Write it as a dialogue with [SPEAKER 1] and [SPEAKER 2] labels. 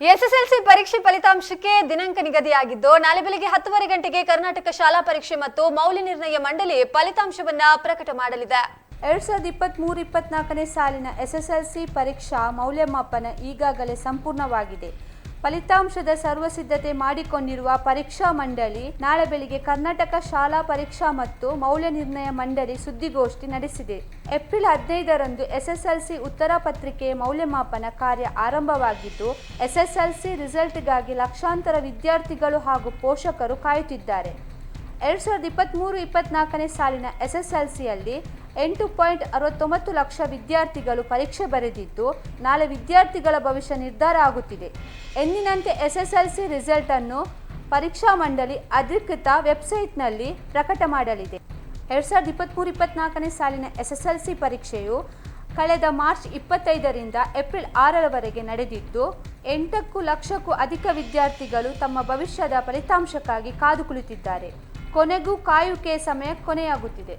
[SPEAKER 1] SSLC ಪರೀಕ್ಷೆ ಫಲಿತಾಂಶಕ್ಕೆ ದಿನಾಂಕ ನಿಗದಿಯಾಗಿದ್ದು, ನಾಳೆ ಬೆಳಗ್ಗೆ ಹತ್ತುವರೆ ಗಂಟೆಗೆ ಕರ್ನಾಟಕ ಶಾಲಾ ಪರೀಕ್ಷೆ ಮತ್ತು ಮೌಲ್ಯ ನಿರ್ಣಯ ಮಂಡಳಿ ಫಲಿತಾಂಶವನ್ನ ಪ್ರಕಟ ಮಾಡಲಿದೆ.
[SPEAKER 2] ಎರಡ್ ಸಾವಿರದ ಇಪ್ಪತ್ತ್ಮೂರು ಇಪ್ಪತ್ನಾಲ್ಕನೇ ಸಾಲಿನ ಎಸ್ಎಸ್ಎಲ್ಸಿ ಪರೀಕ್ಷಾ ಮೌಲ್ಯಮಾಪನ ಈಗಾಗಲೇ ಸಂಪೂರ್ಣವಾಗಿದೆ. ಫಲಿತಾಂಶದ ಸರ್ವಸಿದ್ಧತೆ ಮಾಡಿಕೊಂಡಿರುವ ಪರೀಕ್ಷಾ ಮಂಡಳಿ ನಾಳೆ ಬೆಳಿಗ್ಗೆ ಕರ್ನಾಟಕ ಶಾಲಾ ಪರೀಕ್ಷಾ ಮತ್ತು ಮೌಲ್ಯ ನಿರ್ಣಯ ಮಂಡಳಿ ಸುದ್ದಿಗೋಷ್ಠಿ ನಡೆಸಿದೆ. ಏಪ್ರಿಲ್ ಹದಿನೈದರಂದು ಎಸ್ಎಸ್ಎಲ್ಸಿ ಉತ್ತರ ಪತ್ರಿಕೆ ಮೌಲ್ಯಮಾಪನ ಕಾರ್ಯ ಆರಂಭವಾಗಿದ್ದು, ಎಸ್ಎಸ್ಎಲ್ಸಿ ರಿಸಲ್ಟ್ಗಾಗಿ ಲಕ್ಷಾಂತರ ವಿದ್ಯಾರ್ಥಿಗಳು ಹಾಗೂ ಪೋಷಕರು ಕಾಯುತ್ತಿದ್ದಾರೆ. ಎರಡು ಸಾವಿರದ ಇಪ್ಪತ್ತ್ಮೂರು ಇಪ್ಪತ್ನಾಲ್ಕನೇ ಸಾಲಿನ ಎಸ್ ಎಸ್ ಎಲ್ ಸಿಯಲ್ಲಿ ಎಂಟು ಪಾಯಿಂಟ್ ಅರವತ್ತೊಂಬತ್ತು ಲಕ್ಷ ವಿದ್ಯಾರ್ಥಿಗಳು ಪರೀಕ್ಷೆ ಬರೆದಿದ್ದು, ನಾಳೆ ವಿದ್ಯಾರ್ಥಿಗಳ ಭವಿಷ್ಯ ನಿರ್ಧಾರ ಆಗುತ್ತಿದೆ. ಎಂದಿನಂತೆ ಎಸ್ ಎಸ್ ಎಲ್ ಸಿ ರಿಸಲ್ಟನ್ನು ಪರೀಕ್ಷಾ ಮಂಡಳಿ ಅಧಿಕೃತ ವೆಬ್ಸೈಟ್ನಲ್ಲಿ ಪ್ರಕಟ ಮಾಡಲಿದೆ. ಎರಡು ಸಾವಿರದ ಇಪ್ಪತ್ತ್ಮೂರು ಇಪ್ಪತ್ನಾಲ್ಕನೇ ಸಾಲಿನ ಎಸ್ ಎಸ್ ಎಲ್ ಸಿ ಪರೀಕ್ಷೆಯು ಕಳೆದ ಮಾರ್ಚ್ ಇಪ್ಪತ್ತೈದರಿಂದ ಏಪ್ರಿಲ್ ಆರರವರೆಗೆ ನಡೆದಿದ್ದು, ಎಂಟಕ್ಕೂ ಲಕ್ಷಕ್ಕೂ ಅಧಿಕ ವಿದ್ಯಾರ್ಥಿಗಳು ತಮ್ಮ ಭವಿಷ್ಯದ ಫಲಿತಾಂಶಕ್ಕಾಗಿ ಕಾದು ಕುಳಿತಿದ್ದಾರೆ. ಕೊನೆಗೂ ಕಾಯುವಿಕೆ ಸಮಯ ಕೊನೆಯಾಗುತ್ತಿದೆ.